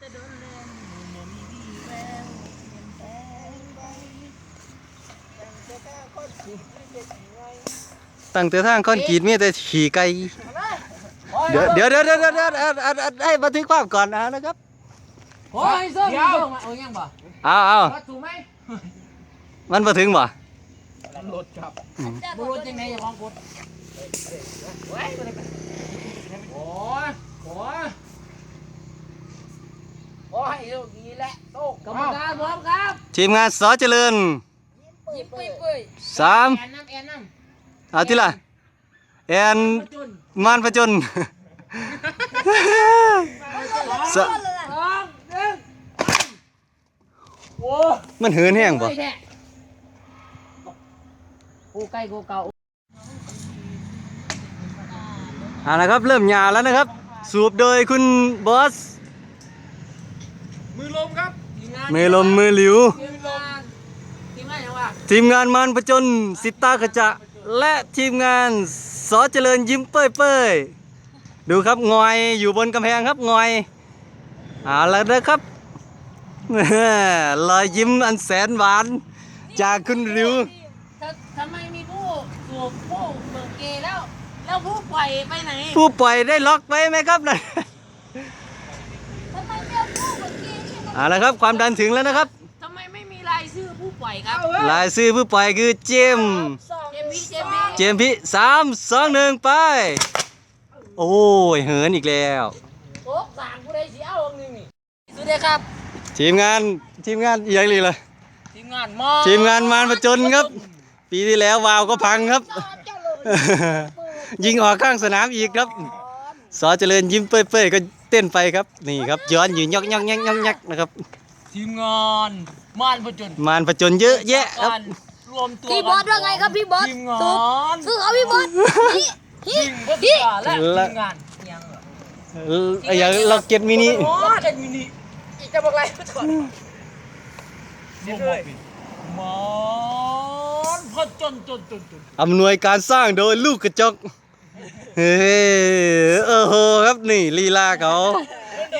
จะโดนแรงหมุนดีแววเงินแพงไปยังจะกล้าก้นสีไม่เด็ดไงตั้งแต่ทางก้อนกีดมีแต่ขี่ไก่เดี๋ยวเดี๋ยวเดี๋ยวเดี๋ยวเดี๋ยวได้บันทึกภาพก่อนนะนะครับโอ้ยเสื้อเดี๋ยวเอายังบ่เอาเอาถูกไหมมันมาถึงบ่รถครับรถยังไงอย่าลองกด ทีมงานสอเจริญยิ้มปุ้ยปุ้ยสามแอนน้ำแอนน้ำเอาที่ละแอนจุนมานประจนสะสองหนึ่งโอ้มันเหินแห้งบ่แท้กูไก่กูเก่าเอาละครับเริ่มยาวแล้วนะครับ สูบโดยคุณบอส มือลมครับมือลมมือหลิว ทีมงานทีมงานยังว่า ทีมงานมานประจนสิตากระจะ และทีมงานสอเจริญยิ้มเป้ยเป้ยดูครับงอยอยู่บนกำแพงครับงอยเอาละนะครับรอยยิ้มอันแสนหวานจากคุณหลิวทำไมมีผู้สูบผู้เบิกเกแล้ว แล้วผู้ปล่อยไปไหน ผู้ปล่อยได้ล็อกไว้ไหมครับนะทำไมไม่เอาผู้เบิกเกนี่เอาละครับความดันถึงแล้วนะครับ ชื่อผู้ปล่อยครับ ลายชื่อผู้ปล่อยคือเจมส์เจมพี่เจมพี่เจมส์พี่สามสองหนึ่งไป โอ้ยเหินอีกแล้ว โอ้สางผู้ใดเสียเอาอันนี้นี่สวัสดีครับ ทีมงานทีมงานอีกอย่างนี้เลยทีมงานมอทีมงานมารประจนครับ ปีที่แล้ววาวก็พังครับ ยิงออกข้างสนามอีกครับสอเจริญยิ้มเป้ยๆก็เต้นไปครับนี่ครับย้อนอยู่ยอกยอกยักยักยักนะครับ ทีมงานม่านประจนมารประจนเยอะแยะครับรวมตัวพี่บอสว่าไงครับพี่บอสทีมงานสู้เขาพี่บอสฮิฮิทีมบอสและ ทีมงานยังเหรอเอออย่างเราเก็ตมินิโอ้เจ็ดมินิอีกจะบอกอะไรก็ถอดเดี๋ยวเลยมอนพอจนจนจนจนอำนวยการสร้างโดยลูกกระจกเฮ้ยโอ้โหครับนี่ลีลาเขา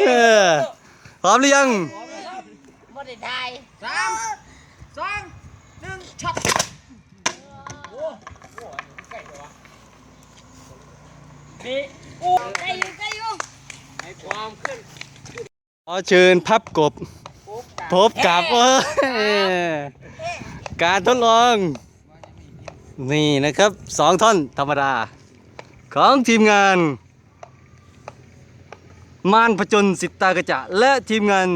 เออพร้อมหรือยังบ่ ได้ได้สามสองหนึ่งช็อตโอ้โหใกล้เลยวะนี่โอ้ใกล้อยู่ใกล้อยู่ให้ความขึ้นขอเชิญพับกบพบกับเออการทดลอง นี่นะครับสองท่อนธรรมดา ของทีมงานมานผจญสิตตากระจะและทีมงาน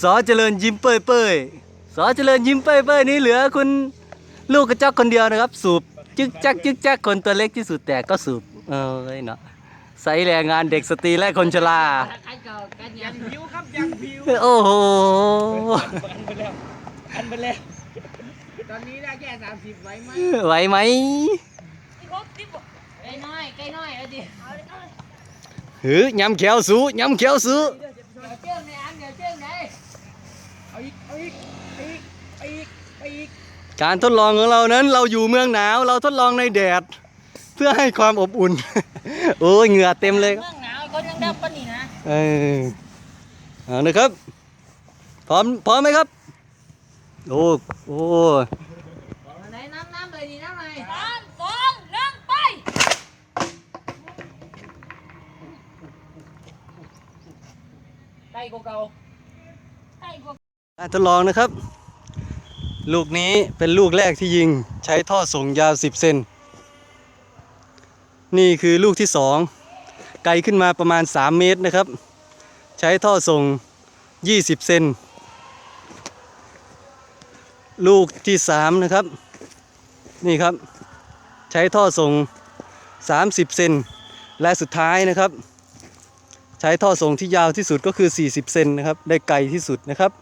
สอเจริญยิ้มเป้ยเป้ยสอเจริญยิ้มเป้ยเป้ยนี่เหลือคุณลูกกระจอกคนเดียวนะครับ สูบจึกจักจึกจักคนตัวเล็กที่สุดแต่ก็สูบเอ้ยเนาะใส่แรงงานเด็กสตรีและคนชรากันเก่ากันยังผิวครับยังผิวโอ้โหอันไปแล้วอันไปแล้วตอนนี้ได้แค่สามสิบไว้ไหมไหวไหมไก่น้อยไก่น้อยเอาดิหือยำเขียวสูยำเขียวสู เดี๋ยวเจิ้งในอันเดี๋ยวเจิ้งไหนเอาอีกเอาอีกเอาอีกเอา อีกเอาอีก การทดลองของเรานั้น เราอยู่เมืองหนาว เราทดลองในแดด เพื่อให้ความอบอุ่น โอ้ยเหงื่อเต็มเลยครับเมืองหนาวก็ยังได้ปะนี่นะเออเอาเลยครับ พร้อมพร้อมไหมครับ โอ้โอ้ไหนน้ำน้ำเลยดีน้ำเลยสามสองหนึ่งไปไก่เก่าใกล้กว่าการทดลองนะครับ ลูกนี้เป็นลูกแรกที่ยิงใช้ท่อส่งยาว 10 เซน นี่คือลูกที่สองไกลขึ้นมาประมาณ 3 เมตรนะครับ ใช้ท่อส่ง 20 เซน ลูกที่สามนะครับ นี่ครับ ใช้ท่อส่ง 30 เซน และสุดท้ายนะครับ ใช้ท่อส่งที่ยาวที่สุดก็คือ 40 เซนนะครับ ได้ไกลที่สุดนะครับ